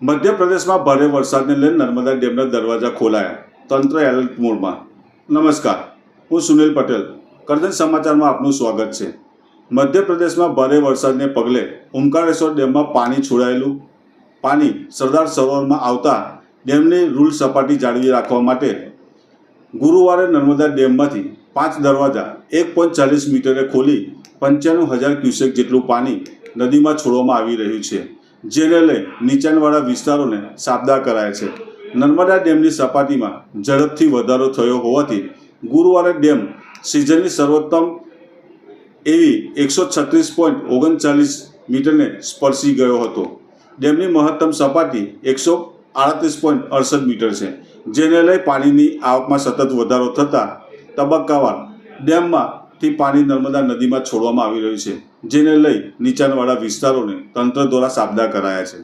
મધ્યપ્રદેશમાં ભારે વરસાદને લઈને નર્મદા ડેમના દરવાજા ખોલાયા. તંત્ર એલર્ટ મોડમાં. નમસ્કાર, હું સુનિલ પટેલ. કરજણ સમાચારમાં આપનું સ્વાગત છે. મધ્યપ્રદેશમાં ભારે વરસાદને પગલે ઓમકારેશ્વર ડેમમાં પાણી છોડાયેલું. પાણી સરદાર સરોવરમાં આવતા ડેમની રૂલ સપાટી જાળવી રાખવા માટે ગુરુવારે નર્મદા ડેમમાંથી પાંચ દરવાજા એક પોઈન્ટ ચાલીસ મીટરે ખોલી પંચાણું હજાર ક્યુસેક જેટલું પાણી નદીમાં છોડવામાં આવી રહ્યું છે. જેને લઈ નીચાણવાળા વિસ્તારોને સાબદા કરાય છે. નર્મદા ડેમની સપાટીમાં ઝડપથી વધારો થયો હોવાથી ગુરુવારે ડેમ સિઝનની સર્વોત્તમ એવી એકસો છત્રીસ પોઈન્ટ ઓગણચાલીસ મીટરને સ્પર્શી ગયો હતો. ડેમની મહત્તમ સપાટી એકસો આડત્રીસ પોઈન્ટ અડસઠ મીટર છે, જેને લઈ પાણીની આવકમાં સતત વધારો થતાં તબક્કાવાર ડેમમાંથી પાણી નર્મદા નદીમાં છોડવામાં આવી રહ્યું છે, જેને લઈ નીચાણવાળા વિસ્તારોને તંત્ર દ્વારા સાબદા કરાયા છે.